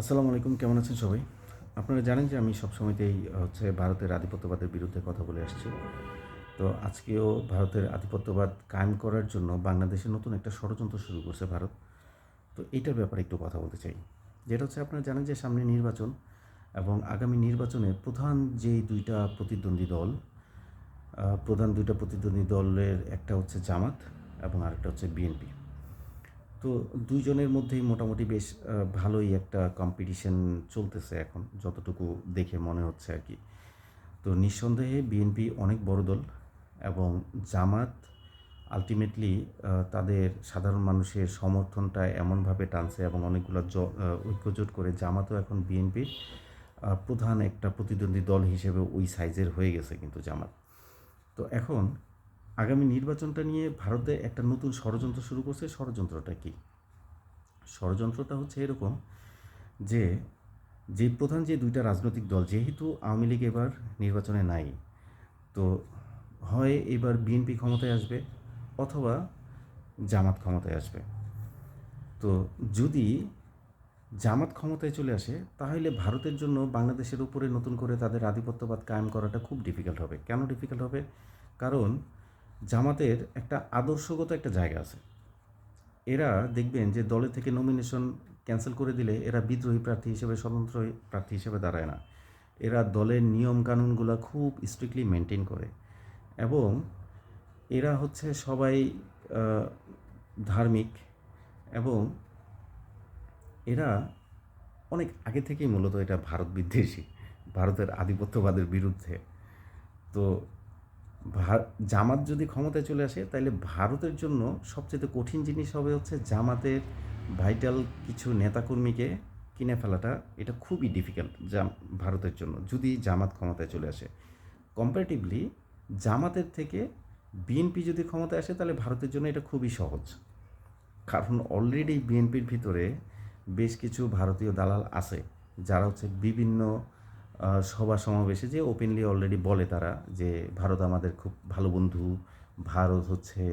আসসালামু আলাইকুম, কেমন আছেন সবাই? আপনারা জানেন যে আমি সবসময়তেই হচ্ছে ভারতের আধিপত্যবাদের বিরুদ্ধে কথা বলে আসছি। তো আজকেও ভারতের আধিপত্যবাদ কায়েম করার জন্য বাংলাদেশে নতুন একটা ষড়যন্ত্র শুরু করছে ভারত। তো এইটার ব্যাপারে একটু কথা বলতে চাই। যেটা হচ্ছে, আপনারা জানেন যে সামনে নির্বাচন এবং আগামী নির্বাচনে প্রধান যে দুইটা প্রতিদ্বন্দ্বী দল প্রধান দুইটা প্রতিদ্বন্দ্বী দলের একটা হচ্ছে জামাত এবং আরেকটা হচ্ছে বিএনপি। তো দুইজনের মধ্যেই মোটামুটি বেশ ভালোই একটা কম্পিটিশন চলতেছে এখন, যতটুকু দেখে মনে হচ্ছে আর কি। তো নিঃসন্দেহে বিএনপি অনেক বড় দল এবং জামাত আলটিমেটলি তাদের সাধারণ মানুষের সমর্থনটা এমনভাবে টানছে এবং অনেকগুলো জ- ঐক্যজোট করে জামাতও এখন বিএনপির প্রধান একটা প্রতিদ্বন্দ্বী দল হিসেবে ওই সাইজের হয়ে গেছে কিন্তু জামাত। তো এখন আগামী নির্বাচনটা নিয়ে ভারতে একটা নতুন ষড়যন্ত্র শুরু করছে। ষড়যন্ত্রটা কি? ষড়যন্ত্রটা হচ্ছে এরকম যে যে প্রধান যে দুইটা রাজনৈতিক দল, যেহেতু আওয়ামী লীগ এবার নির্বাচনে নাই, তো হয় এবার বিএনপি ক্ষমতায় আসবে অথবা জামাত ক্ষমতায় আসবে। তো যদি জামাত ক্ষমতায় চলে আসে, তাহলে ভারতের জন্য বাংলাদেশের উপরে নতুন করে তাদের আধিপত্যবাদ কায়েম করাটা খুব ডিফিকাল্ট হবে। কেন ডিফিকাল্ট হবে? কারণ জামাতের একটা আদর্শগত একটা জায়গা আছে। এরা দেখবেন যে দলের থেকে নমিনেশন ক্যান্সেল করে দিলে এরা বিদ্রোহী প্রার্থী হিসেবে স্বতন্ত্র প্রার্থী হিসেবে দাঁড়ায় না। এরা দলের নিয়ম কানুনগুলো খুব স্ট্রিক্টলি মেনটেন করে এবং এরা হচ্ছে সবাই ধার্মিক এবং এরা অনেক আগে থেকেই মূলত এটা ভারত বিদ্বেষী, ভারতের আধিপত্যবাদের বিরুদ্ধে। তো জামাত যদি ক্ষমতায় চলে আসে তাহলে ভারতের জন্য সবচেয়ে কঠিন জিনিস হবে হচ্ছে জামাতের ভাইটাল কিছু নেতাকর্মীকে কিনে ফেলাটা। এটা খুবই ডিফিকাল্ট ভারতের জন্য, যদি জামাত ক্ষমতায় চলে আসে। কম্পারেটিভলি জামাতের থেকে বিএনপি যদি ক্ষমতায় আসে তাহলে ভারতের জন্য এটা খুবই সহজ। কারণ অলরেডি বিএনপির ভিতরে বেশ কিছু ভারতীয় দালাল আছে, যারা হচ্ছে বিভিন্ন সভা সমাবেশে যে ওপেনলি অলরেডি বলে তারা যে ভারত আমাদের খুব ভালো বন্ধু, ভারত হচ্ছে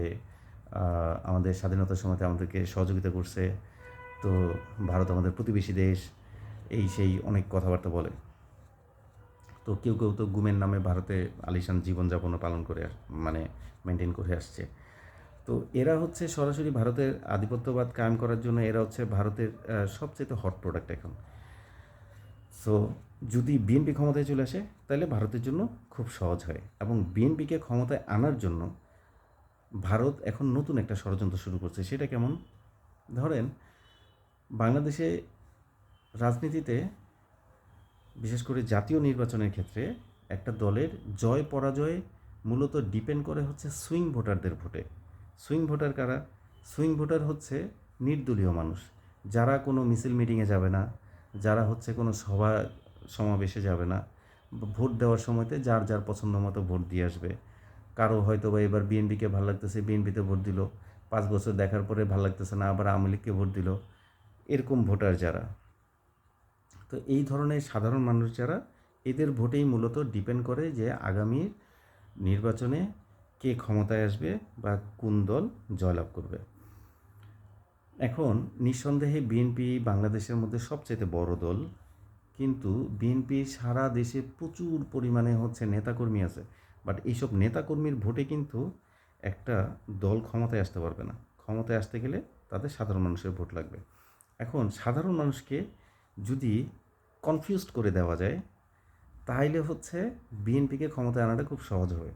আমাদের স্বাধীনতার সময়তে আমাদেরকে সহযোগিতা করছে, তো ভারত আমাদের প্রতিবেশী দেশ, এই সেই অনেক কথাবার্তা বলে। তো কেউ কেউ তো গুমের নামে ভারতে আলিশান জীবনযাপনও পালন করে মানে মেনটেন করে আসছে। তো এরা হচ্ছে সরাসরি ভারতের আধিপত্যবাদ কায়েম করার জন্য এরা হচ্ছে ভারতের সবচেয়ে হট প্রোডাক্ট এখন। সো যদি বিএনপি ক্ষমতায় চলে আসে, তাহলে ভারতের জন্য খুব সহজ হয়। এবং বিএনপিকে ক্ষমতায় আনার জন্য ভারত এখন নতুন একটা ষড়যন্ত্র শুরু করছে। সেটা কেমন? ধরেন, বাংলাদেশে রাজনীতিতে, বিশেষ করে জাতীয় নির্বাচনের ক্ষেত্রে, একটা দলের জয় পরাজয় মূলত ডিপেন্ড করে হচ্ছে সুইং ভোটারদের ভোটে। সুইং ভোটার কারা? সুইং ভোটার হচ্ছে নির্দলীয় মানুষ। যারা কোনো মিছিল মিটিংয়ে যাবে না, যারা হচ্ছে কোনো সভা সমাবেশে যাবে না। ভোট দেওয়ার সময়তে যার যার পছন্দ মতো ভোট দিয়ে আসবে। কারও হয়তো বা এবার বিএনপিকে ভালো লাগতেছে, বিএনপিতে ভোট দিল। পাঁচ বছর দেখার পরে ভালো লাগতেছে না, আবার আওয়ামী লীগকে ভোট দিল। এরকম ভোটার যারা। তো এই ধরনের সাধারণ মানুষ যারা, এদের ভোটেই মূলত ডিপেন্ড করে যে আগামী নির্বাচনে কে ক্ষমতায় আসবে বা কোন দল জয়লাভ করবে। এখন নিঃসন্দেহে বিএনপি বাংলাদেশের মধ্যে সবচেয়ে বড় দল কিন্তু বিএনপি সারা দেশে প্রচুর পরিমাণে হচ্ছে নেতাকর্মী আছে। বাট এইসব নেতাকর্মীর ভোটে কিন্তু একটা দল ক্ষমতায় আসতে পারবে না। ক্ষমতায় আসতে গেলে তাদের সাধারণ মানুষের ভোট লাগবে। এখন সাধারণ মানুষকে যদি কনফিউজড করে দেওয়া যায় তাহলে হচ্ছে বিএনপিকে ক্ষমতায় আনাটা খুব সহজ হবে।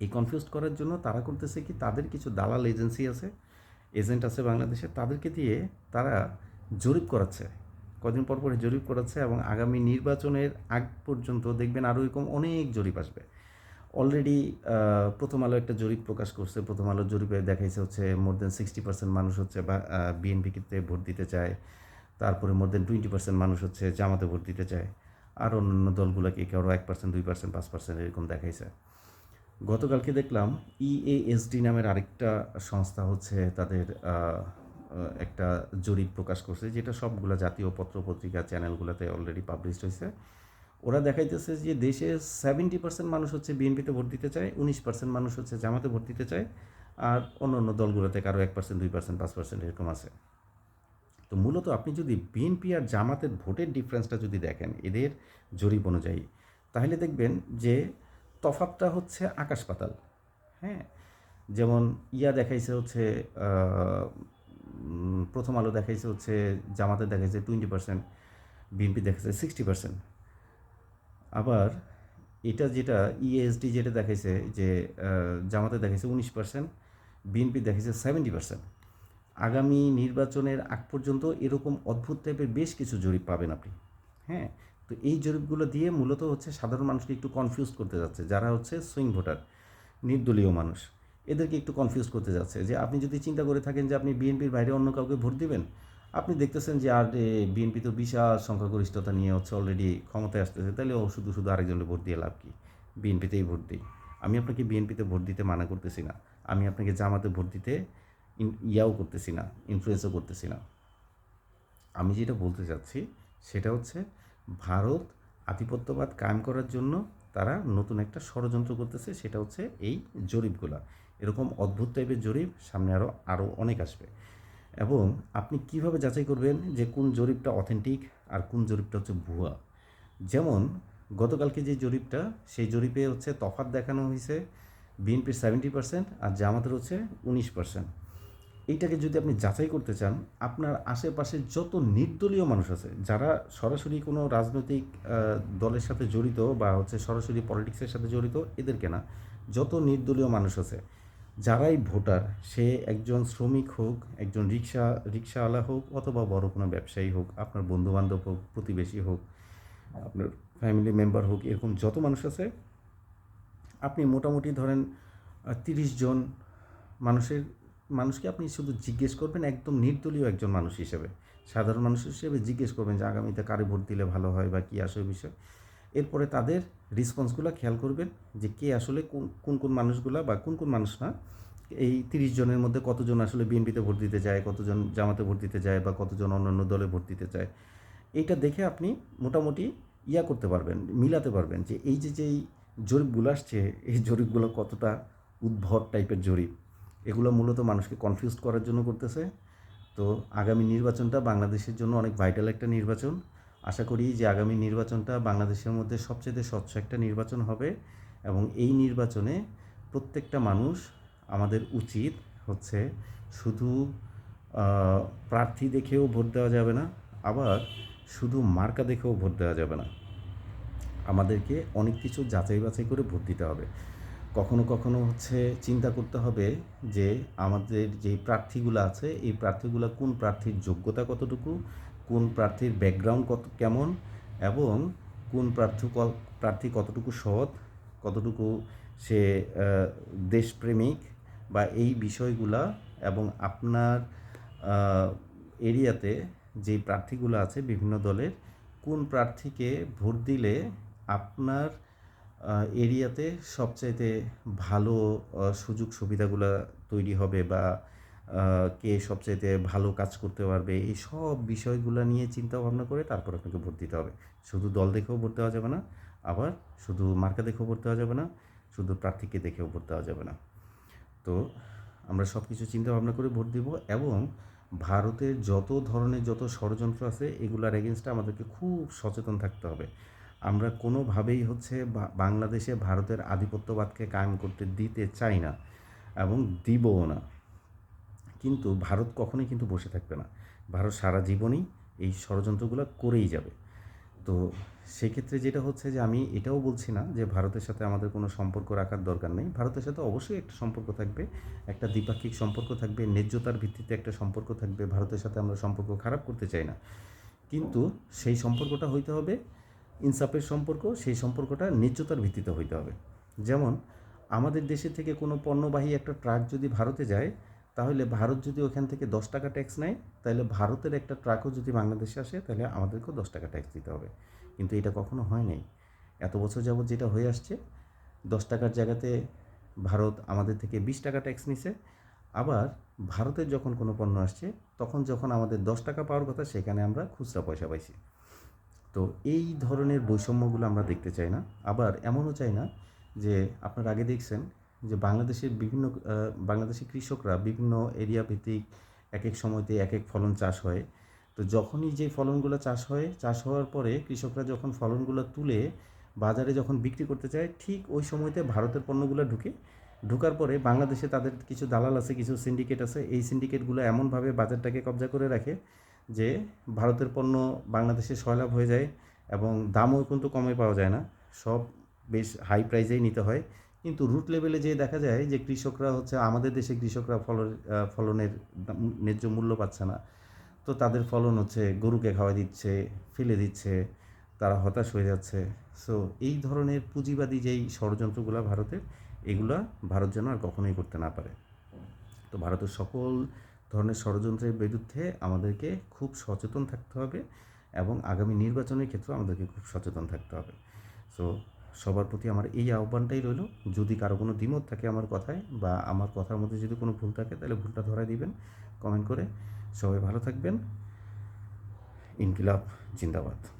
এই কনফিউজ করার জন্য তারা করতেছে কি, তাদের কিছু দালাল এজেন্সি আছে এজেন্ট আছে বাংলাদেশে, তাদেরকে দিয়ে তারা জরিপ করাচ্ছে। কদিন পর পরে জরিপ করাচ্ছে এবং আগামী নির্বাচনের আগ পর্যন্ত দেখবেন আরও এরকম অনেক জরিপ আসবে। অলরেডি প্রথম আলো একটা জরিপ প্রকাশ করছে। প্রথম আলো জরিপে দেখাইছে হচ্ছে মোর দেন সিক্সটি পার্সেন্ট মানুষ হচ্ছে বা বিএনপিতে ভোট দিতে চায়। তারপরে মোর দেন টোয়েন্টি পার্সেন্ট মানুষ হচ্ছে জামাতে ভোট দিতে চায়। আর অন্যান্য দলগুলোকে কারও এক পার্সেন্ট দুই পার্সেন্ট পাঁচ পার্সেন্ট এরকম দেখাইছে। গতকালকে দেখলাম E ইএএসডি নামের আরেকটা সংস্থা হচ্ছে তাদের একটা জরিপ প্রকাশ করছে, যেটা সবগুলো জাতীয় পত্র পত্রিকা চ্যানেলগুলোতে অলরেডি পাবলিশড হয়েছে। ওরা দেখাইতেছে যে দেশে সেভেন্টি পার্সেন্ট মানুষ হচ্ছে বিএনপিতে ভোট দিতে চায়, উনিশ পার্সেন্ট মানুষ হচ্ছে জামাতে ভোট দিতে চায়, আর অন্য অন্য দলগুলোতে কারও এক পার্সেন্ট দুই পার্সেন্ট পাঁচ পার্সেন্ট এরকম আছে। তো মূলত আপনি যদি বিএনপি আর জামাতের ভোটের ডিফারেন্সটা যদি দেখেন এদের জরিপ অনুযায়ী, তাহলে দেখবেন যে তফাতটা হচ্ছে আকাশ পাতাল। হ্যাঁ? যেমন ইয়া দেখাইছে হচ্ছে প্রথম আলো দেখাইছে হচ্ছে, জামাতে দেখাইছে টোয়েন্টি পার্সেন্ট বিএনপি দেখাইছে সিক্সটি পার্সেন্ট আবার এটা যেটা ইএসডি যেটা দেখাইছে, যে জামাতে দেখাইছে উনিশ পার্সেন্ট বিএনপি দেখাইছে সেভেন্টি পার্সেন্ট আগামী নির্বাচনের আগ পর্যন্ত এরকম অদ্ভুত টাইপের বেশ কিছু জরিপ পাবেন আপনি। হ্যাঁ তো এই জরিপগুলো দিয়ে মূলত হচ্ছে সাধারণ মানুষকে একটু কনফিউজ করতে যাচ্ছে, যারা হচ্ছে সুইং ভোটার নির্দলীয় মানুষ। এদেরকে একটু কনফিউজ করতে যাচ্ছে যে আপনি যদি চিন্তা করে থাকেন যে আপনি বিএনপির বাইরে অন্য কাউকে ভোট দিবেন, আপনি দেখতেছেন যে আর বিএনপি তো বিশাল সংখ্যাগরিষ্ঠতা নিয়ে হচ্ছে অলরেডি ক্ষমতায় আসতেছে, তাহলে ও শুধু শুধু আরেকজনকে ভোট দিয়ে লাভ কি? বিএনপিতেই ভোট দিই। আমি আপনাকে বিএনপিতে ভোট দিতে মানা করতেছি না। আমি আপনাকে জামাতে ভোট দিতে ইয়াও করতেছি না ইনফ্লুয়েন্সও করতেছি না। আমি যেটা বলতে চাচ্ছি সেটা হচ্ছে ভারত আধিপত্যবাদ কায়েম করার জন্য তারা নতুন একটা ষড়যন্ত্র করতেছে, সেটা হচ্ছে এই জরিপগুলা। এরকম অদ্ভুত টাইপের জরিপ সামনে আরও আরও অনেক আসবে। এবং আপনি কীভাবে যাচাই করবেন যে কোন জরিপটা অথেন্টিক আর কোন জরিপটা হচ্ছে ভুয়া? যেমন, গতকালকে যে জরিপটা, সেই জরিপে হচ্ছে তফাৎ দেখানো হয়েছে বিএনপির সেভেন্টি পার্সেন্ট আর জামাতের হচ্ছে উনিশ পার্সেন্ট এইটাকে যদি আপনি যাচাই করতে চান, আপনার আশেপাশে যত নির্দলীয় মানুষ আছে, যারা সরাসরি কোনো রাজনৈতিক দলের সাথে জড়িত বা হচ্ছে সরাসরি পলিটিক্সের সাথে জড়িত, এদেরকে না, যত নির্দলীয় মানুষ আছে যারাই ভোটার, সে একজন শ্রমিক হোক, একজন রিক্সা, রিক্সাওয়ালা হোক অথবা বড় কোনো ব্যবসায়ী হোক, আপনার বন্ধুবান্ধব হোক, প্রতিবেশী হোক, আপনার ফ্যামিলি মেম্বার হোক, এরকম যত মানুষ আছে, আপনি মোটামুটি ধরেন তিরিশ জন মানুষের, মানুষকে আপনি শুধু জিজ্ঞেস করবেন, একদম নির্দলীয় একজন মানুষ হিসেবে। সাধারণ মানুষ হিসেবে জিজ্ঞেস করবেন যে, আগামীতে কারে ভোট দিলে ভালো হয় বা কী? আসলে বিষয়। এরপরে তাদের রেসপন্সগুলো খেয়াল করবেন যে কে আসলে কোন কোন কোন মানুষগুলা বা কোন কোন মানুষ না, এই তিরিশ জনের মধ্যে কতজন আসলে বিএনপিতে ভোট দিতে যায় কতজন জামাতে ভোট দিতে যায় বা কতজন অন্যান্য দলে ভোট দিতে চায় এইটা দেখে আপনি মোটামুটি ইয়া করতে পারবেন, মিলাতে পারবেন যে এই যে, যেই জরিপগুলো আসছে, এই জরিপগুলো কতটা উদ্ভট টাইপের জরিপ, এগুলো মূলত মানুষকে কনফিউজ করার জন্য করতেছে। তো আগামী নির্বাচনটা বাংলাদেশের জন্য অনেক ভাইটাল একটা নির্বাচন। আশা করি যে আগামী নির্বাচনটা বাংলাদেশের মধ্যে সবচেয়ে স্বচ্ছ একটা নির্বাচন হবে এবং এই নির্বাচনে প্রত্যেকটা মানুষ আমাদের উচিত হচ্ছে শুধু প্রার্থী দেখেও ভোট দেওয়া যাবে না, আবার শুধু মার্কা দেখেও ভোট দেওয়া যাবে না। আমাদেরকে অনেক কিছু যাচাই বাছাই করে ভোট দিতে হবে। কখনো কখনো হচ্ছে চিন্তা করতে হবে যে আমাদের যে প্রার্থীগুলো আছে, এই প্রার্থীগুলো কোন প্রার্থীর যোগ্যতা কতটুকু কোন প্রার্থীর ব্যাকগ্রাউন্ড কত, কেমন এবং কোন প্রার্থী প্রার্থী কতটুকু সৎ, কতটুকু সে দেশপ্রেমিক বা এই বিষয়গুলা এবং আপনার এরিয়াতে যে প্রার্থীগুলো আছে বিভিন্ন দলের, কোন প্রার্থীকে ভোট দিলে আপনার এরিয়াতে সবচাইতে ভালো সুযোগ সুবিধাগুলো তৈরি হবে বা কে সবচাইতে ভালো কাজ করতে পারবে, এই সব বিষয়গুলো নিয়ে চিন্তা ভাবনা করে তারপর আপনাকে ভোট দিতে হবে। শুধু দল দেখেও ভোট দেওয়া যাবে না, আবার শুধু মার্কা দেখেও ভোট দেওয়া যাবে না, শুধু প্রার্থীকে দেখেও ভোট দেওয়া যাবে না। তো আমরা সব কিছু চিন্তা ভাবনা করে ভোট দিব এবং ভারতের যত ধরনের যত ষড়যন্ত্র আছে, এগুলার এগেনস্টে আমাদেরকে খুব সচেতন থাকতে হবে। আমরা কোনোভাবেই হচ্ছে বাংলাদেশে ভারতের আধিপত্যবাদকে কায়েম করতে দিতে চাই না এবং দিবও না। কিন্তু ভারত কখনোই কিন্তু বসে থাকবে না। ভারত সারা জীবনই এই ষড়যন্ত্রগুলো করেই যাবে। তো সেক্ষেত্রে যেটা হচ্ছে যে আমি এটাও বলছি না যে ভারতের সাথে আমাদের কোনো সম্পর্ক রাখার দরকার নেই। ভারতের সাথে অবশ্যই একটা সম্পর্ক থাকবে, একটা দ্বিপাক্ষিক সম্পর্ক থাকবে, ন্যায্যতার ভিত্তিতে একটা সম্পর্ক থাকবে। ভারতের সাথে আমরা সম্পর্ক খারাপ করতে চাই না। কিন্তু সেই সম্পর্কটা হইতে হবে, ইনসাফের সম্পর্ক, সেই সম্পর্কটা ন্যায্যতার ভিত্তিতে হইতে হবে। যেমন আমাদের দেশে থেকে কোনো পণ্যবাহী একটা ট্রাক যদি ভারতে যায় তাহলে ভারত যদি ওখান থেকে দশ টাকা ট্যাক্স নেয়, তাহলে ভারতের একটা ট্রাকও যদি বাংলাদেশে আসে, তাহলে আমাদেরকেও দশ টাকা ট্যাক্স দিতে হবে। কিন্তু এটা কখনো হয় নাই। এত বছর যাবৎ যেটা হয়ে আসছে, দশ টাকার জায়গাতে ভারত আমাদের থেকে বিশ টাকা ট্যাক্স নিছে। আবার ভারতের যখন কোনো পণ্য আসছে, তখন যখন আমাদের দশ টাকা পাওয়ার কথা, সেখানে আমরা খুচরা পয়সা পাইছি। তো এই ধরনের বৈষম্যগুলো আমরা দেখতে চাই না। আবার এমনও চাই না যে, আপনারা আগে দেখছেন যে বাংলাদেশের বিভিন্ন আহ, বাংলাদেশের কৃষকরা বিভিন্ন এরিয়া ভিত্তিক এক এক সময়তে এক এক ফলন চাষ হয়। তো যখনই যে ফলনগুলো চাষ হয় চাষ হওয়ার পরে কৃষকরা যখন ফলনগুলো তুলে বাজারে যখন বিক্রি করতে চায় ঠিক ওই সময়তে ভারতের পণ্যগুলো ঢুকে। ঢুকার পরে বাংলাদেশে তাদের কিছু দালাল আছে কিছু সিন্ডিকেট আছে। এই সিন্ডিকেটগুলো এমনভাবে বাজারটাকে কবজা করে রাখে যে ভারতের পণ্য বাংলাদেশে সয়লাভ হয়ে যায় এবং দামও কিন্তু কমে পাওয়া যায় না। সব বেশ হাই প্রাইজেই নিতে হয়। কিন্তু রুট লেভেলে যে দেখা যায় যে কৃষকরা হচ্ছে আমাদের দেশে কৃষকরা ফলন ফলনের ন্যায্য মূল্য পাচ্ছে না। তো তাদের ফলন হচ্ছে গরুকে খাওয়া দিচ্ছে, ফেলে দিচ্ছে, তারা হতাশ হয়ে যাচ্ছে। সো এই ধরনের পুঁজিবাদী যেই ষড়যন্ত্রগুলো ভারতের এগুলা ভারত যেন আর কখনোই করতে না পারে। তো ভারতের সকল ধরনের ষড়যন্ত্রের বিরুদ্ধে আমাদেরকে খুব সচেতন থাকতে হবে এবং আগামী নির্বাচনের ক্ষেত্রেও আমাদেরকে খুব সচেতন থাকতে হবে। সো সবার প্রতি আমার এই আহ্বানটাই রইল, যদি কারও কোনো দ্বিমত থাকে আমার কথায় বা আমার কথার মধ্যে যদি কোনো ভুল থাকে তাহলে ভুলটা ধরাই দিবেন কমেন্ট করে। সবাই ভালো থাকবেন। ইনকিলাব, জিন্দাবাদ।